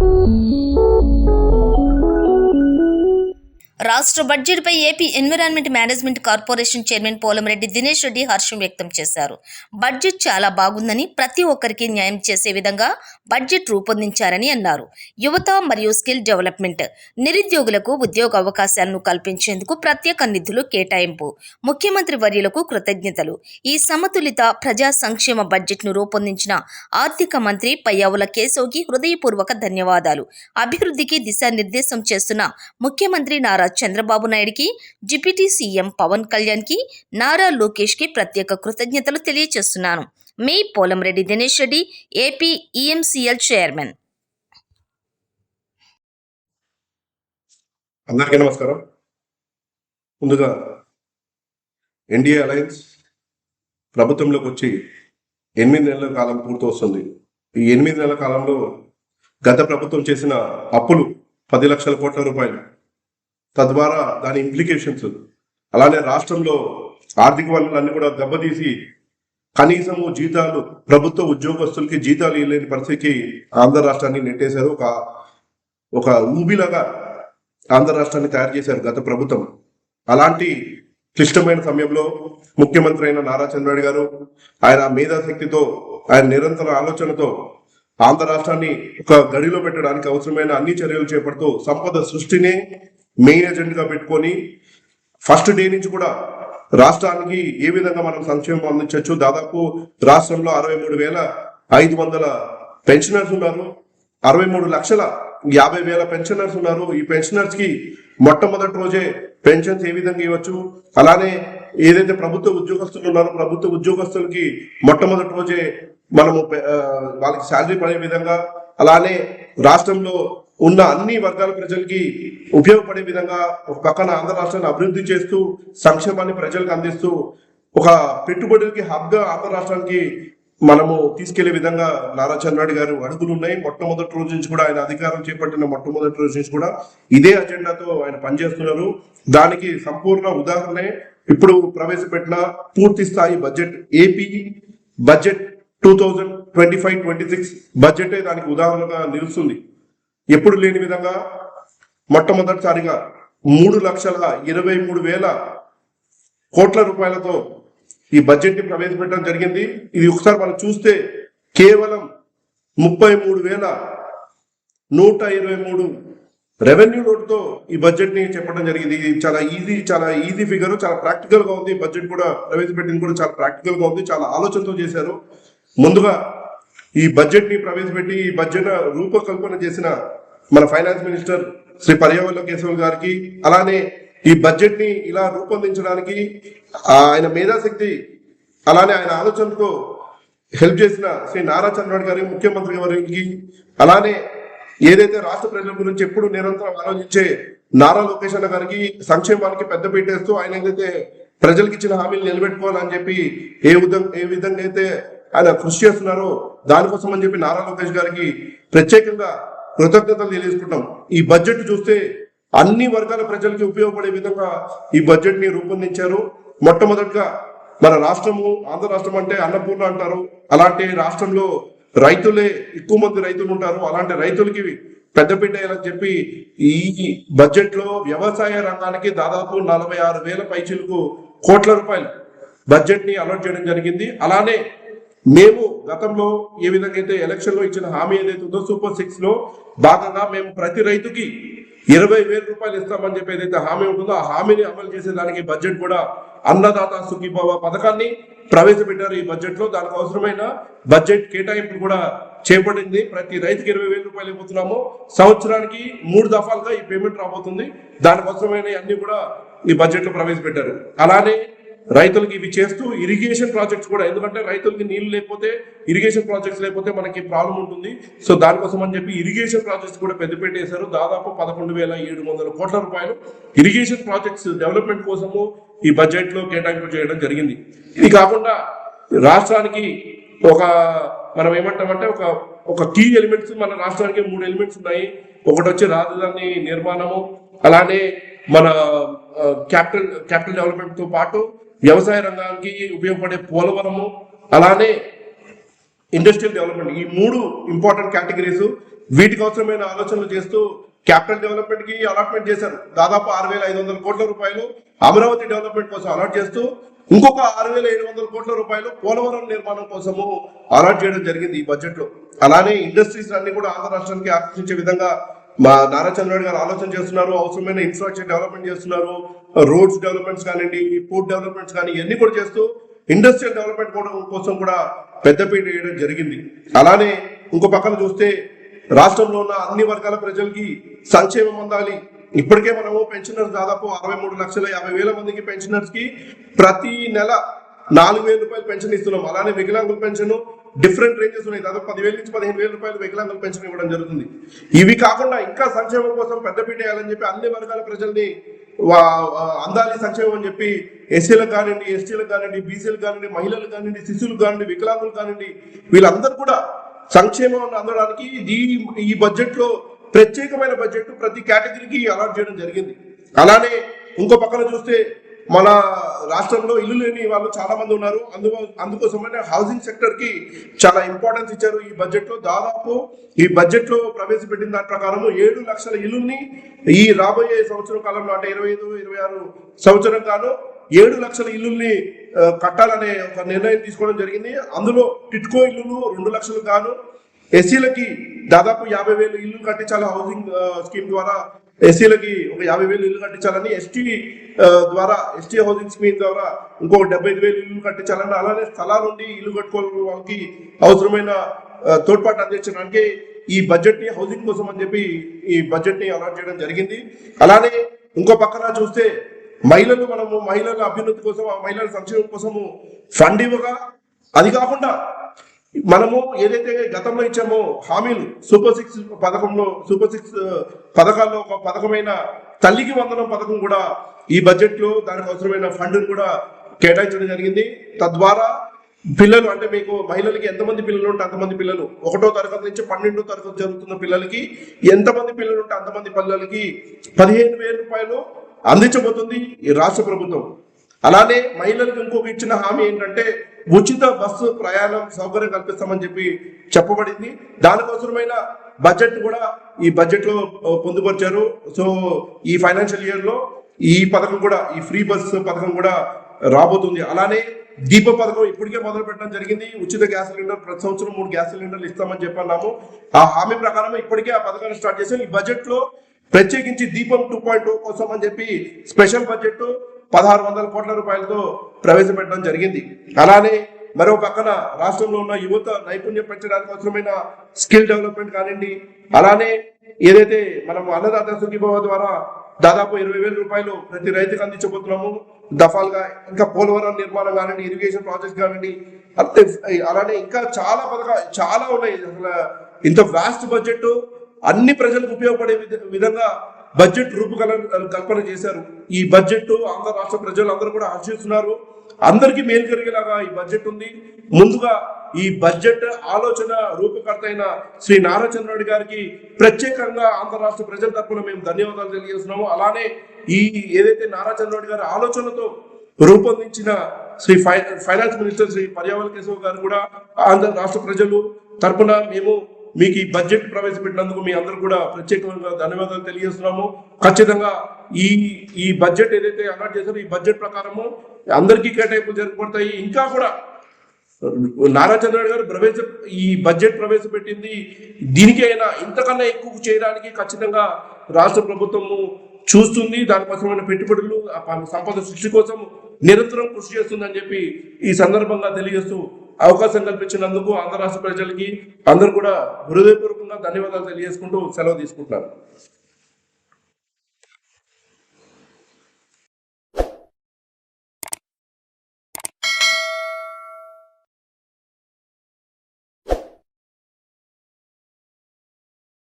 Thank you. రాష్ట్ర బడ్జెట్పై AP environment management corporation chairman Polamreddy Dinesh Reddy హర్షం వ్యక్తం చేశారు. బడ్జెట్ చాలా బాగుందని ప్రతి ఒక్కరికి న్యాయం చేసే విధంగా బడ్జెట్ రూపొందించారని అన్నారు. యువత మరియు స్కిల్ డెవలప్మెంట్ నిరుద్యోగులకు ఉద్యోగ అవకాశాలను కల్పించేందుకు ప్రత్యేక నిధులు కేటాయింపు ముఖ్యమంత్రి వర్యులకు కృతజ్ఞతలు. ఈ సమతులిత ప్రజా సంక్షేమ బడ్జెట్ను రూపొందించిన ఆర్థిక మంత్రి పయ్యావుల కేశవ్కి హృదయపూర్వక ధన్యవాదాలు. అభివృద్ధికి దిశానిర్దేశం చేస్తున్న ముఖ్యమంత్రి నారా చంద్రబాబు నాయుడికి డిప్యూటీ సీఎం పవన్ కళ్యాణ్కి నారా లోకేష్కి ప్రత్యేక కృతజ్ఞతలు తెలియజేస్తున్నాను. మీ Polamreddy Dinesh Reddy AP EMCL chairman. అందరికీ నమస్కారం. ముందుగా ఎన్డీఏ అలయన్స్ ప్రభుత్వంలోకి వచ్చి ఎనిమిది నెలల కాలం పూర్తి వస్తుంది. ఈ ఎనిమిది నెలల కాలంలో గత ప్రభుత్వం చేసిన అప్పులు పది లక్షల కోట్ల రూపాయలు. తద్వారా దాని ఇంప్లికేషన్స్ అలానే రాష్ట్రంలో ఆర్థిక వనరులన్నీ కూడా దెబ్బతీసి కనీసము జీతాలు ప్రభుత్వ ఉద్యోగస్తులకి జీతాలు ఇవ్వలేని పరిస్థితికి ఆంధ్ర రాష్ట్రాన్ని నెట్టేశారు. ఒక ఒక ఊబిలాగా ఆంధ్ర రాష్ట్రాన్ని తయారు చేశారు గత ప్రభుత్వం. అలాంటి క్లిష్టమైన సమయంలో ముఖ్యమంత్రి అయిన నారా చంద్రబాబు గారు ఆయన మేధాశక్తితో ఆయన నిరంతర ఆలోచనతో ఆంధ్ర రాష్ట్రాన్ని ఒక గడిలో పెట్టడానికి అవసరమైన అన్ని చర్యలు చేపడుతూ సంపద సృష్టిని మెయిన్ ఎజెండాగా పెట్టుకొని ఫస్ట్ డే నుంచి కూడా రాష్ట్రానికి ఏ విధంగా మనం సంక్షేమం అందించవచ్చు దాదాపు రాష్ట్రంలో అరవై మూడు వేల ఐదు వందల పెన్షనర్స్ ఉన్నారు. అరవై మూడు లక్షల యాభై వేల పెన్షనర్స్ ఉన్నారు. ఈ పెన్షనర్స్కి మొట్టమొదటి రోజే పెన్షన్స్ ఏ విధంగా ఇవ్వచ్చు? అలానే ఏదైతే ప్రభుత్వ ఉద్యోగస్తులు ఉన్నారో ప్రభుత్వ ఉద్యోగస్తులకి మొట్టమొదటి రోజే మనము వాళ్ళకి శాలరీ పడే విధంగా అలానే రాష్ట్రంలో ఉన్న అన్ని వర్గాల ప్రజలకి ఉపయోగపడే విధంగా ఒక పక్కన ఆంధ్ర రాష్ట్రాన్ని అభివృద్ధి చేస్తూ సంక్షేమాన్ని ప్రజలకు అందిస్తూ ఒక పెట్టుబడులకి హబ్గా ఆంధ్ర రాష్ట్రానికి మనము తీసుకెళ్ళే విధంగా నారా చంద్రబాబు గారు అడుగులు ఉన్నాయి మొట్టమొదటి రోజు నుంచి కూడా ఆయన అధికారం చేపట్టిన మొట్టమొదటి రోజు నుంచి కూడా ఇదే అజెండాతో ఆయన పనిచేస్తున్నారు. దానికి సంపూర్ణ ఉదాహరణే ఇప్పుడు ప్రవేశపెట్టిన పూర్తి స్థాయి budget AP budget two thousand twenty five twenty six బడ్జెటే దానికి ఉదాహరణగా నిలుస్తుంది. ఎప్పుడు లేని విధంగా మొట్టమొదటిసారిగా మూడు లక్షల ఇరవై మూడు వేల కోట్ల రూపాయలతో ఈ బడ్జెట్ని ప్రవేశపెట్టడం జరిగింది. ఇది ఒకసారి మనం చూస్తే కేవలం ముప్పై మూడు వేల నూట ఇరవై మూడు రెవెన్యూ లోటుతో ఈ బడ్జెట్ని చెప్పడం జరిగింది. చాలా ఈజీ చాలా ఈజీ ఫిగర్ చాలా ప్రాక్టికల్గా ఉంది. బడ్జెట్ కూడా ప్రవేశపెట్టింది కూడా చాలా ప్రాక్టికల్గా ఉంది. చాలా ఆలోచనతో చేశారు. ముందుగా ఈ బడ్జెట్ని ప్రవేశపెట్టి ఈ బడ్జెట్ రూపకల్పన చేసిన మన ఫైనాన్స్ మినిస్టర్ శ్రీ పర్యావరణ కేశవ్ గారికి అలానే ఈ బడ్జెట్ని ఇలా రూపొందించడానికి ఆయన మేధాశక్తి అలానే ఆయన ఆలోచనతో హెల్ప్ చేసిన శ్రీ నారా చంద్రబాబు గారి ముఖ్యమంత్రి గారికి అలానే ఏదైతే రాష్ట్ర ప్రజల గురించి ఎప్పుడు నిరంతరం ఆలోచించే నారా లోకేష్ అన్న గారికి సంక్షేమానికి పెద్ద పెట్టేస్తూ ఆయన ఏదైతే ప్రజలకు ఇచ్చిన హామీలు నిలబెట్టుకోవాలని చెప్పి ఏ విధంగా ఏ విధంగా అయితే ఆయన కృషి చేస్తున్నారో దానికోసం అని చెప్పి నారా లోకేష్ గారికి ప్రత్యేకంగా కృతజ్ఞతలు తెలియజేసుకుంటాం ఈ బడ్జెట్ చూస్తే అన్ని వర్గాల ప్రజలకి ఉపయోగపడే విధంగా ఈ బడ్జెట్ని రూపొందించారు. మొట్టమొదటిగా మన రాష్ట్రము ఆంధ్ర రాష్ట్రం అంటే అన్నపూర్ణ అంటారు. అలాంటి రాష్ట్రంలో రైతులే ఎక్కువ మంది రైతులు ఉంటారు. అలాంటి రైతులకి పెద్దపీట అని చెప్పి ఈ బడ్జెట్లో వ్యవసాయ రంగానికి దాదాపు నలభై ఆరు వేల పైచీలకు కోట్ల రూపాయలు బడ్జెట్ని అలర్ట్ చేయడం జరిగింది. అలానే మేము గతంలో ఏ విధంగా అయితే ఎలక్షన్లో ఇచ్చిన హామీ ఏదైతే ఉందో సూపర్ సిక్స్లో భాగంగా మేము ప్రతి రైతుకి ఇరవై వేల రూపాయలు ఇస్తామని చెప్పి ఏదైతే హామీ ఉంటుందో ఆ హామీని అమలు చేసేదానికి బడ్జెట్ కూడా అన్నదాత సుఖీభావ పథకాన్ని ప్రవేశపెట్టారు ఈ బడ్జెట్లో. దానికి అవసరమైన బడ్జెట్ కేటాయింపులు కూడా చేపట్టింది. ప్రతి రైతుకి ఇరవై వేల రూపాయలు ఇవ్వబోతున్నాము. సంవత్సరానికి మూడు దఫాలుగా ఈ పేమెంట్ రాబోతుంది. దానికి అవసరమైన అన్ని కూడా ఈ బడ్జెట్లో ప్రవేశపెట్టారు. అలానే రైతులకి ఇవి చేస్తూ ఇరిగేషన్ ప్రాజెక్ట్స్ కూడా. ఎందుకంటే రైతులకి నీళ్ళు లేకపోతే ఇరిగేషన్ ప్రాజెక్ట్స్ లేకపోతే మనకి ప్రాబ్లం ఉంటుంది. సో దానికోసం అని చెప్పి ఇరిగేషన్ ప్రాజెక్ట్స్ కూడా పెద్ద పెట్టేశారు. దాదాపు పదకొండు వేల ఏడు వందల కోట్ల రూపాయలు. ఇరిగేషన్ ప్రాజెక్ట్స్ డెవలప్మెంట్ కోసము ఈ బడ్జెట్లో కేటాయింపు చేయడం జరిగింది. ఇది కాకుండా రాష్ట్రానికి ఒక మనం ఏమంటామంటే ఒక ఒక కీ ఎలిమెంట్స్ మన రాష్ట్రానికి మూడు ఎలిమెంట్స్ ఉన్నాయి. ఒకటి వచ్చి రాజధాని నిర్మాణము అలానే మన క్యాపిటల్ క్యాపిటల్ డెవలప్మెంట్తో పాటు వ్యవసాయ రంగానికి ఉపయోగపడే పోలవరము అలానే ఇండస్ట్రియల్ డెవలప్మెంట్ ఈ మూడు ఇంపార్టెంట్ కేటగిరీస్ వీటికి అవసరమైన ఆలోచనలు చేస్తూ క్యాపిటల్ డెవలప్మెంట్కి అలాట్మెంట్ చేశారు. దాదాపు ఆరు వేల ఐదు వందల కోట్ల రూపాయలు అమరావతి డెవలప్మెంట్ కోసం అలాట్ చేస్తూ ఇంకొక ఆరు వేల ఏడు వందల కోట్ల రూపాయలు పోలవరం నిర్మాణం కోసము అలాట్ చేయడం జరిగింది ఈ బడ్జెట్లో అలానే ఇండస్ట్రీస్ అన్ని కూడా ఆంధ్ర రాష్ట్రానికి ఆకర్షించే విధంగా మా నారా చంద్రబాబు గారు ఆలోచన చేస్తున్నారు. అవసరమైన ఇన్ఫ్రాస్ట్రక్చర్ డెవలప్మెంట్ చేస్తున్నారు. రోడ్స్ డెవలప్మెంట్స్ కానివ్వండి పోర్ట్ డెవలప్మెంట్స్ కానీ ఇవన్నీ కూడా చేస్తూ ఇండస్ట్రియల్ డెవలప్మెంట్ కూడా కోసం కూడా పెద్దపీట వేయడం జరిగింది. అలానే ఇంకో పక్కన చూస్తే రాష్ట్రంలో ఉన్న అన్ని వర్గాల ప్రజలకి సంక్షేమం అందాలి. ఇప్పటికే మనము పెన్షనర్స్ దాదాపు అరవై మూడు లక్షల యాభై వేల మందికి పెన్షనర్స్కి ప్రతి నెల నాలుగు వేల రూపాయలు పెన్షన్ ఇస్తున్నాం. అలానే వికలాంగుల పెన్షన్ డిఫరెంట్ రేంజెస్ ఉన్నాయి. దాదాపు పదివేల నుంచి పదిహేను వేల రూపాయలు వికలాంగుల పెన్షన్ ఇవ్వడం జరుగుతుంది. ఇవి కాకుండా ఇంకా సంక్షేమం కోసం పెద్దపీట వేయాలని చెప్పి అన్ని వర్గాల ప్రజల్ని అందాలి సంక్షేమం అని చెప్పి ఎస్సీలకు కానివ్వండి ఎస్టీలకు కానివ్వండి బీసీలకు కానివ్వండి మహిళలకు కానివ్వండి శిశువులకు కానివ్వండి వికలాంగులు కానివ్వండి వీళ్ళందరూ కూడా సంక్షేమం అందడానికి ఈ ఈ బడ్జెట్లో ప్రత్యేకమైన బడ్జెట్ ప్రతి కేటగిరీకి అలాట్ చేయడం జరిగింది. అలానే ఇంకో పక్కన చూస్తే మన రాష్ట్రంలో ఇల్లు లేని వాళ్ళు చాలా మంది ఉన్నారు. అందు అందుకోసమనే హౌసింగ్ సెక్టర్కి చాలా ఇంపార్టెన్స్ ఇచ్చారు ఈ బడ్జెట్లో. దాదాపు ఈ బడ్జెట్లో ప్రవేశపెట్టిన దాని ప్రకారం ఏడు లక్షల ఇల్లుల్ని ఈ రాబోయే సంవత్సరం కాలంలో అంటే ఇరవై ఐదు ఇరవై ఆరు సంవత్సరం కాను ఏడు లక్షల ఇల్లుల్ని కట్టాలనే ఒక నిర్ణయం తీసుకోవడం జరిగింది. అందులో టిట్కో ఇల్లులు రెండు లక్షలు గాను ఎస్సీలకి దాదాపు యాభై వేలు ఇల్లు కట్టించాలి హౌసింగ్ స్కీమ్ ద్వారా ఎస్సీలకి ఒక యాభై వేలు ఇల్లు కట్టించాలని ఎస్టీ ద్వారా ఎస్టీ హౌసింగ్ స్కీమ్ ద్వారా ఇంకో డెబ్బై ఐదు వేలు ఇల్లు కట్టించాలని అలానే స్థలాల నుండి ఇల్లు కట్టుకోవాలని వాళ్ళకి అవసరమైన తోడ్పాటు అందించడానికి ఈ బడ్జెట్ని హౌసింగ్ కోసం అని చెప్పి ఈ బడ్జెట్ని అలాట్ చేయడం జరిగింది. అలానే ఇంకో పక్కన చూస్తే మహిళలు మనము మహిళల అభ్యున్నతి కోసం ఆ మహిళల సంక్షేమం కోసము ఫండ్ ఇవ్వగా అది కాకుండా మనము ఏదైతే గతంలో ఇచ్చామో హామీలు సూపర్ సిక్స్ పథకంలో సూపర్ సిక్స్ పథకాల్లో ఒక పథకమైన తల్లికి వందనం పథకం కూడా ఈ బడ్జెట్లో దానికి అవసరమైన ఫండ్ కూడా కేటాయించడం జరిగింది. తద్వారా పిల్లలు అంటే మీకు మహిళలకి ఎంతమంది పిల్లలు ఉంటే అంతమంది పిల్లలు ఒకటో తరగతి నుంచి పన్నెండో తరగతి జరుగుతున్న పిల్లలకి ఎంతమంది పిల్లలు ఉంటే అంతమంది పిల్లలకి పదిహేను వేల రూపాయలు అందించబోతుంది ఈ రాష్ట్ర ప్రభుత్వం. అలానే మహిళలకు ఇంకొక ఇచ్చిన హామీ ఏంటంటే ఉచిత బస్సు ప్రయాణం సౌకర్యం కల్పిస్తామని చెప్పి చెప్పబడింది. దానికోసమైన బడ్జెట్ కూడా ఈ బడ్జెట్లో పొందుపరిచారు. సో ఈ ఫైనాన్షియల్ ఇయర్లో ఈ పథకం కూడా ఈ ఫ్రీ బస్సు పథకం కూడా రాబోతుంది. అలానే దీప పథకం ఇప్పటికే మొదలు పెట్టడం జరిగింది. ఉచిత గ్యాస్ సిలిండర్ ప్రతి సంవత్సరం మూడు గ్యాస్ సిలిండర్లు ఇస్తామని చెప్పన్నాము. ఆ హామీ ప్రకారం ఇప్పటికే ఆ పథకాన్ని స్టార్ట్ చేసాం ఈ బడ్జెట్లో ప్రత్యేకించి దీపం టూ పాయింట్ టూ కోసం అని చెప్పి స్పెషల్ బడ్జెట్ పదహారు వందల కోట్ల రూపాయలతో ప్రవేశపెట్టడం జరిగింది. అలానే మరో పక్కన రాష్ట్రంలో ఉన్న యువత నైపుణ్యం పెంచడానికి అవసరమైన స్కిల్ డెవలప్మెంట్ కానివ్వండి. అలానే ఏదైతే మనం అన్నదాత సుఖీభావ ద్వారా దాదాపు ఇరవై వేల రూపాయలు ప్రతి రైతుకు అందించబోతున్నాము. దఫాలుగా ఇంకా పోలవరం నిర్మాణం కానివ్వండి ఇరిగేషన్ ప్రాజెక్ట్ కానివ్వండి అంతే అలానే ఇంకా చాలా పథకాలు చాలా ఉన్నాయి. అసలు ఇంత వాస్ట్ బడ్జెట్ అన్ని ప్రజలకు ఉపయోగపడే విధ- విధంగా బడ్జెట్ రూపకల్పన కల్పన చేశారు. ఈ బడ్జెట్ ఆంధ్ర రాష్ట్ర ప్రజలు అందరూ కూడా ఆశిస్తున్నారు. అందరికీ మేలు జరిగేలాగా ఈ బడ్జెట్ ఉంది. ముందుగా ఈ బడ్జెట్ ఆలోచన రూపకర్త అయిన శ్రీ నారా చంద్రరెడ్డి గారికి ప్రత్యేకంగా ఆంధ్ర రాష్ట్ర ప్రజల తరఫున మేము ధన్యవాదాలు తెలియజేస్తున్నాము. అలానే ఈ ఏదైతే నారా చంద్రరెడ్డి గారి ఆలోచనతో రూపొందించిన శ్రీ ఫై ఫైనాన్స్ మినిస్టర్ శ్రీ పర్యావరణ కేశవ్ గారు కూడా ఆంధ్ర రాష్ట్ర ప్రజలు తరపున మేము మీకు ఈ బడ్జెట్ ప్రవేశపెట్టినందుకు మీ అందరూ కూడా ప్రత్యేకంగా ధన్యవాదాలు తెలియజేస్తున్నాము. ఖచ్చితంగా ఈ ఈ బడ్జెట్ ఏదైతే అలాట్ చేశారో ఈ బడ్జెట్ ప్రకారము అందరికీ కేటాయింపులు జరగబడతాయి. ఇంకా కూడా నారా చంద్రబాబు గారు ప్రవేశ ఈ బడ్జెట్ ప్రవేశపెట్టింది. దీనికి అయినా ఇంతకన్నా ఎక్కువ చేయడానికి ఖచ్చితంగా రాష్ట్ర ప్రభుత్వము చూస్తుంది. దానికోసమైన పెట్టుబడులు సంపద సృష్టి కోసం నిరంతరం కృషి చేస్తుందని చెప్పి ఈ సందర్భంగా తెలియజేస్తూ అవకాశం కల్పించినందుకు ఆంధ్ర రాష్ట్ర ప్రజలకి అందరూ కూడా హృదయపూర్వకంగా ధన్యవాదాలు తెలియజేసుకుంటూ సెలవు తీసుకుంటున్నారు